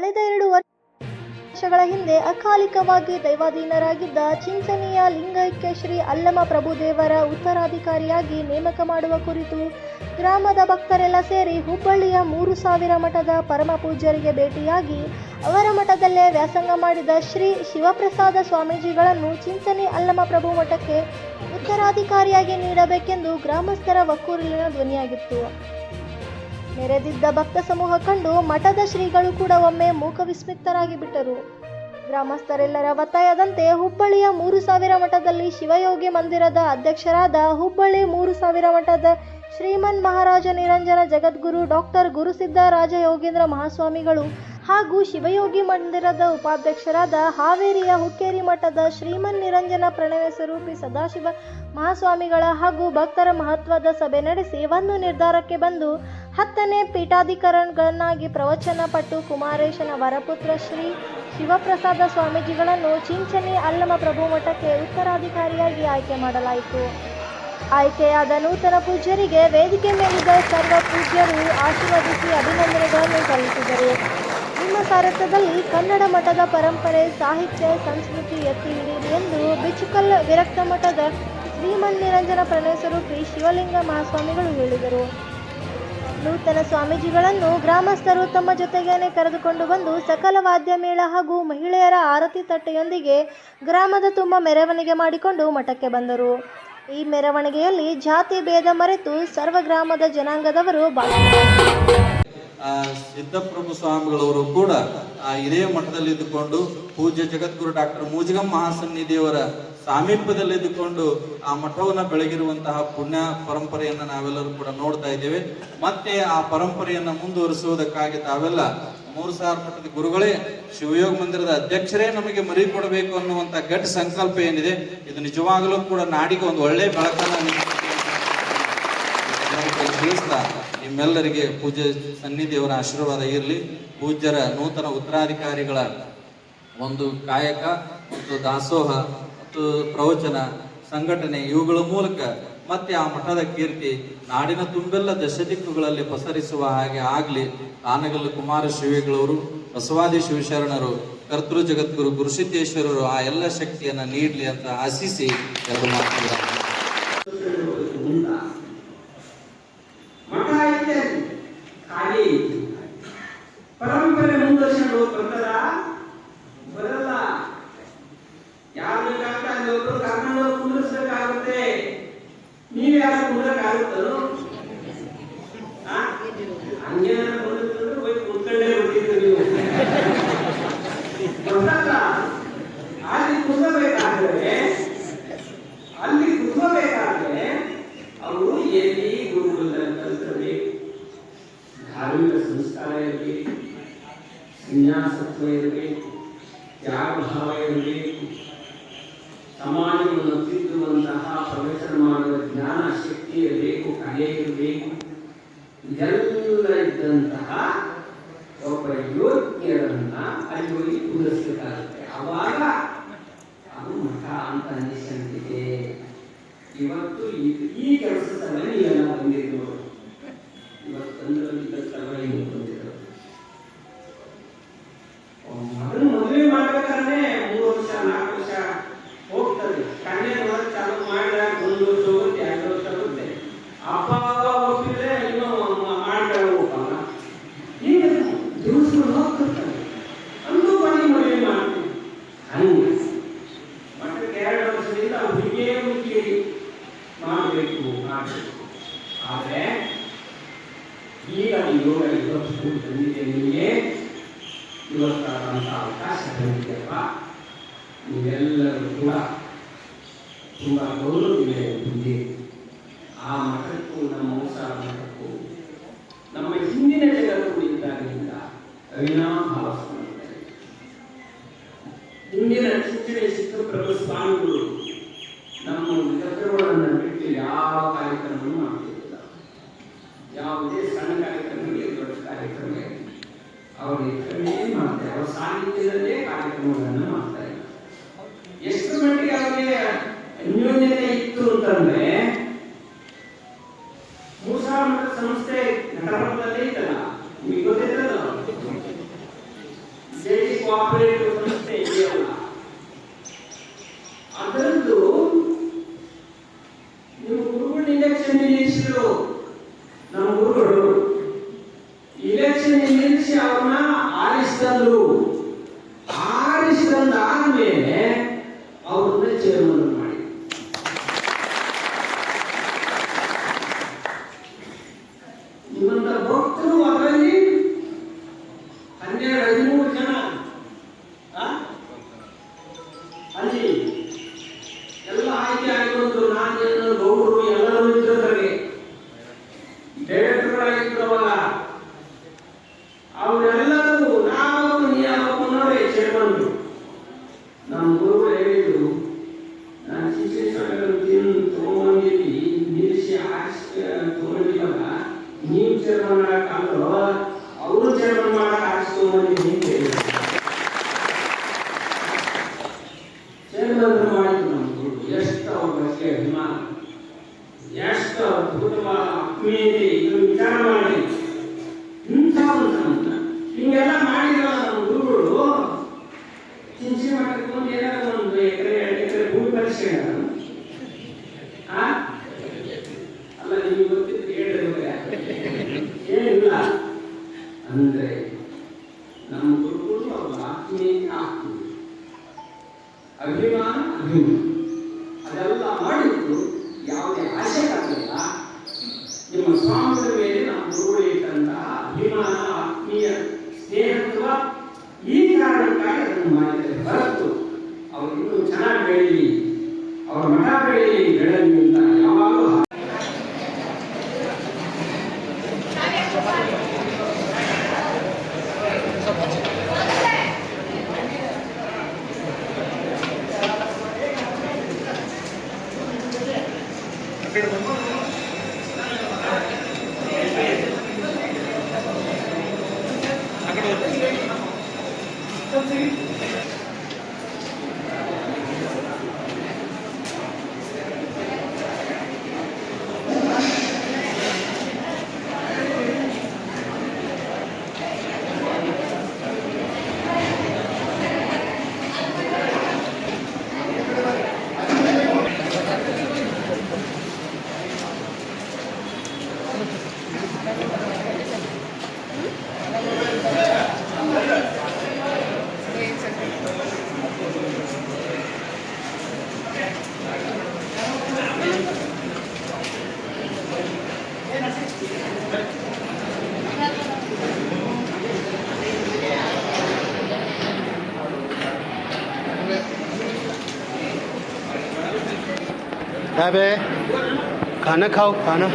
ಕಳೆದ ಎರಡು ವರ್ಷಗಳ ಹಿಂದೆ ಅಕಾಲಿಕವಾಗಿ ದೈವಾಧೀನರಾಗಿದ್ದ ಚಿಂಚನೀಯ ಲಿಂಗೈಕ್ಯ ಶ್ರೀ ಅಲ್ಲಮ ಪ್ರಭುದೇವರ ಉತ್ತರಾಧಿಕಾರಿಯಾಗಿ ನೇಮಕ ಮಾಡುವ ಕುರಿತು ಗ್ರಾಮದ ಭಕ್ತರೆಲ್ಲ ಸೇರಿ ಹುಬ್ಬಳ್ಳಿಯ ಮೂರು ಸಾವಿರ ಮಠದ ಪರಮ ಪೂಜ್ಯರಿಗೆ ಭೇಟಿಯಾಗಿ ಅವರ ಮಠದಲ್ಲೇ ವ್ಯಾಸಂಗ ಮಾಡಿದ ಶ್ರೀ ಶಿವಪ್ರಸಾದ ಸ್ವಾಮೀಜಿಗಳನ್ನು ಚಿಂಚನಿ ಅಲ್ಲಮ ಪ್ರಭು ಮಠಕ್ಕೆ ಉತ್ತರಾಧಿಕಾರಿಯಾಗಿ ನೀಡಬೇಕೆಂದು ಗ್ರಾಮಸ್ಥರ ಒಕ್ಕೂರಿನ ಧ್ವನಿಯಾಗಿತ್ತು. ನೆರೆದಿದ್ದ ಭಕ್ತ ಸಮೂಹ ಕಂಡು ಮಠದ ಶ್ರೀಗಳು ಕೂಡ ಒಮ್ಮೆ ಮೂಕ ವಿಸ್ಮಿತರಾಗಿ ಬಿಟ್ಟರು. ಗ್ರಾಮಸ್ಥರೆಲ್ಲರ ಒತ್ತಾಯದಂತೆ ಹುಬ್ಬಳ್ಳಿಯ ಮೂರು ಸಾವಿರ ಮಠದಲ್ಲಿ ಶಿವಯೋಗಿ ಮಂದಿರದ ಅಧ್ಯಕ್ಷರಾದ ಹುಬ್ಬಳ್ಳಿ ಮೂರು ಸಾವಿರ ಮಠದ ಶ್ರೀಮನ್ ಮಹಾರಾಜ ನಿರಂಜನ ಜಗದ್ಗುರು ಡಾಕ್ಟರ್ ಗುರುಸಿದ್ಧರಾಜ ಯೋಗೇಂದ್ರ ಮಹಾಸ್ವಾಮಿಗಳು ಹಾಗೂ ಶಿವಯೋಗಿ ಮಂದಿರದ ಉಪಾಧ್ಯಕ್ಷರಾದ ಹಾವೇರಿಯ ಹುಕ್ಕೇರಿ ಮಠದ ಶ್ರೀಮನ್ ನಿರಂಜನ ಪ್ರಣವ ಸ್ವರೂಪಿ ಸದಾಶಿವ ಮಹಾಸ್ವಾಮಿಗಳ ಹಾಗೂ ಭಕ್ತರ ಮಹತ್ವದ ಸಭೆ ನಡೆಸಿ ಒಂದು ನಿರ್ಧಾರಕ್ಕೆ ಬಂದು ಹತ್ತನೇ ಪೀಠಾಧಿಕರಣಗಳನ್ನಾಗಿ ಪ್ರವಚನ ಪಟ್ಟು ಕುಮಾರೇಶನ ವರಪುತ್ರ ಶ್ರೀ ಶಿವಪ್ರಸಾದ ಸ್ವಾಮೀಜಿಗಳನ್ನು ಚಿಂಚನಿ ಅಲ್ಲಮ ಪ್ರಭು ಮಠಕ್ಕೆ ಉತ್ತರಾಧಿಕಾರಿಯಾಗಿ ಆಯ್ಕೆ ಮಾಡಲಾಯಿತು. ಆಯ್ಕೆಯಾದ ನೂತನ ಪೂಜ್ಯರಿಗೆ ವೇದಿಕೆ ಮೇಲಿದ್ದ ಸರ್ವ ಪೂಜ್ಯರು ಆಶೀರ್ವದಿಸಿ ಅಭಿನಂದನೆಗಳನ್ನು ಸಲ್ಲಿಸಿದರು. ನಿಮ್ಮ ಸಾರಥ್ಯದಲ್ಲಿ ಕನ್ನಡ ಮಠದ ಪರಂಪರೆ, ಸಾಹಿತ್ಯ, ಸಂಸ್ಕೃತಿ ಎತ್ತಿ ಹಿಡಿಯಿರಿ ಎಂದು ಬಿಚುಕಲ್ ವಿರಕ್ತ ಮಠದ ಶ್ರೀಮನ್ ನಿರಂಜನ ಪ್ರಣಯಸ್ವರೂಪಿ ಶಿವಲಿಂಗ ಮಹಾಸ್ವಾಮಿಗಳು ಹೇಳಿದರು. ನೂತನ ಸ್ವಾಮೀಜಿಗಳನ್ನು ಗ್ರಾಮಸ್ಥರು ತಮ್ಮ ಜೊತೆಗೇನೆ ಕರೆದುಕೊಂಡು ಬಂದು ಸಕಲ ವಾದ್ಯ ಮೇಳ ಹಾಗೂ ಮಹಿಳೆಯರ ಆರತಿ ತಟ್ಟೆಯೊಂದಿಗೆ ಗ್ರಾಮದ ತುಂಬ ಮೆರವಣಿಗೆ ಮಾಡಿಕೊಂಡು ಮಠಕ್ಕೆ ಬಂದರು. ಈ ಮೆರವಣಿಗೆಯಲ್ಲಿ ಜಾತಿ ಭೇದ ಮರೆತು ಸರ್ವ ಗ್ರಾಮದ ಜನಾಂಗದವರು ಭಾಗವಹಿಸಿದರು ಸಿದ್ದಪ್ರಭು ಸ್ವಾಮಿಗಳವರು ಕೂಡ ಆ, ಇದೇ ಮಠದಲ್ಲಿದ್ದುಕೊಂಡು ಪೂಜ್ಯ ಜಗದ್ಗುರು ಡಾಕ್ಟರ್ ಮೂಜಗಂ ಮಹಾಸನ್ನಿಧಿಯವರ ಸಾಮೀಪ್ಯದಲ್ಲಿದ್ದುಕೊಂಡು ಆ ಮಠವನ್ನ ಬೆಳಗಿರುವಂತಹ ಪುಣ್ಯ ಪರಂಪರೆಯನ್ನ ನಾವೆಲ್ಲರೂ ಕೂಡ ನೋಡ್ತಾ ಇದ್ದೇವೆ ಮತ್ತೆ ಆ ಪರಂಪರೆಯನ್ನ ಮುಂದುವರಿಸುವುದಕ್ಕಾಗಿ ತಾವೆಲ್ಲ ಮೂರು ಸಾವಿರ ಮಠದ ಗುರುಗಳೇ ಶಿವಯೋಗ ಮಂದಿರದ ಅಧ್ಯಕ್ಷರೇ ನಮಗೆ ಮರಿ ಕೊಡಬೇಕು ಅನ್ನುವಂತ ಗಟ್ಟ ಸಂಕಲ್ಪ ಏನಿದೆ ಇದು ನಿಜವಾಗಲೂ ಕೂಡ ನಾಡಿಗೆ ಒಂದು ಒಳ್ಳೆ ಬೆಳಕನ್ನು. ತಿಳಿಸ್ತಾ ನಿಮ್ಮೆಲ್ಲರಿಗೆ ಪೂಜ್ಯ ಸನ್ನಿಧಿಯವರ ಆಶೀರ್ವಾದ ಇರಲಿ. ಪೂಜ್ಯರ ನೂತನ ಉತ್ತರಾಧಿಕಾರಿಗಳ ಒಂದು ಕಾಯಕ ಮತ್ತು ದಾಸೋಹ ಮತ್ತು ಪ್ರವಚನ, ಸಂಘಟನೆ, ಇವುಗಳ ಮೂಲಕ ಮತ್ತೆ ಆ ಮಠದ ಕೀರ್ತಿ ನಾಡಿನ ತುಂಬೆಲ್ಲ ದಶದಿಕ್ಕುಗಳಲ್ಲಿ ಪಸರಿಸುವ ಹಾಗೆ ಆಗಲಿ. ಆನಗಲ್ಲು ಕುಮಾರ ಶಿವಿಗಳವರು, ಬಸವಾದಿ ಶಿವಶರಣರು, ಕರ್ತೃ ಜಗದ್ಗುರು ಗುರುಸಿದ್ದೇಶ್ವರರು ಆ ಎಲ್ಲ ಶಕ್ತಿಯನ್ನ ನೀಡಲಿ ಅಂತ ಆಶಿಸಿ ಎರಡು ಮಾತುಗಳನ್ನು. కాదు కర్ణంలో కుదురుస్త కాకపోతే నీవే ఆ కుదురు కాగుతారు అన్యాయం పొందుతున్నారు పోయి కూర్చోలే ఉంటుంది ಸಮಾಜವನ್ನು ಪ್ರವೇಶ ಮಾಡುವ ಜ್ಞಾನ ಶಕ್ತಿ ಇರಬೇಕು ಕಲೆ ಇರಬೇಕು ಇದೆಲ್ಲ ಇದ್ದಂತಹ ಒಬ್ಬ ಯೋಗ್ಯರನ್ನ ಅಲ್ಲಿ ಹೋಗಿ ಕೂರಿಸಬೇಕಾಗುತ್ತೆ ಆವಾಗ ಅದು ಮಠ ಅಂತ ಅನಿಸಂತಿದೆ ಇವತ್ತು ಈ- ಈ ಕೆಲಸದ ಮೇಲೆ ನೀವೆಲ್ಲ ಬಂದಿರೋರು ಆದರೆ ಈಗ ಯೋಗ ಇವತ್ತು ಬಂದಿದೆ ನಿಮಗೆ ಇವತ್ತಾದಂಥ ಅವಕಾಶ ಬಂದಿದೆಯಪ್ಪ ನೀವೆಲ್ಲರೂ ಕೂಡ ತುಂಬ ಗೌರವವಿದೆ ಅವರು ಹೆಸರನ್ನೇ ಮಾಡ್ತಾರೆ ಅವರ ಸಾಹಿತ್ಯದಲ್ಲೇ ಕಾರ್ಯಕ್ರಮಗಳನ್ನು ಮಾಡ್ತಾರೆ ನಿಮ್ಮಂತ ಭಕ್ತರು ಅದರಲ್ಲಿ ಹನ್ನೆರಡು ಹದಿಮೂರು ಜನ ಅಲ್ಲಿ ಎಲ್ಲ ಆಯ್ಕೆ ಆಗಿರೋದು ನಾನು ಗೌಡರು, ಎಲ್ಲರೂ ಇದ್ರದ್ರಲ್ಲಿ ಡೈರೆಕ್ಟರ್ಗಳಾಗಿದ್ದವಲ್ಲ ಅವರೆಲ್ಲರೂ ನಾವು ನಿಯಾಮಕನವರೇ ಚೇರ್ಮನ್ ನಮ್ಮ ಗುರುಗಳು ಹೇಳಿದ್ರು ನಾನು ಶಿಕ್ಷಣ ತಗೊಂಡಿದ್ದಿ ನಿಲ್ಲಿಸಿ ಆರಿಸಿ ತಗೊಂಡಿಲ್ಲ ನೀವು ಚೇರ್ಮನ್ ಮಾಡಕ್ಕಂದ್ರು ಅವರು ಚೇರ್ಮನ್ ಮಾಡಕ್ ಆರಿಸಿ ತಗೊಂಡಿದ್ದೀನಿ ಅಂತ ಹೇಳಿದ್ರು ಚೇರ್ಮನ್ ಮಾಡಿದ್ರು ನಮ್ಮ ಗುರು ಎಷ್ಟು ಅವ್ರ ಬಗ್ಗೆ ಅಭಿಮಾನ ಎಷ್ಟು ಅದ್ಭುತವಾದ ಆತ್ಮೀಯತೆ ಇದು ವಿಚಾರ ಮಾಡಿ ಇಂಥ ಒಂದು ಅಂತ ಹಿಂಗೆಲ್ಲ ಮಾಡಿದ್ರಲ್ಲ ನಮ್ಮ ಗುರುಗಳು ಚಿಂಚೆ ಮಾಡಕ್ಕೆ ಒಂದು ಏನಾದ್ರು ಒಂದು ಎಕರೆ ಎರಡು ಎಕರೆ ಭೂಮಿ ಪರಿಷ್ಕಾರ ಆ ಅಲ್ಲ ನಿಮಗೆ ಗೊತ್ತಿದ್ದು ಹೇಳಿದ್ರೆ ಏನಿಲ್ಲ ಅಂದ್ರೆ ನಮ್ಮ ಗುರುಗಳು ಅವರ ಆತ್ಮೀಯ ಆತ್ಮೀಯ ಅಭಿಮಾನ ಅಭಿಮಾನ. Thank you. खाना खाओ खाना।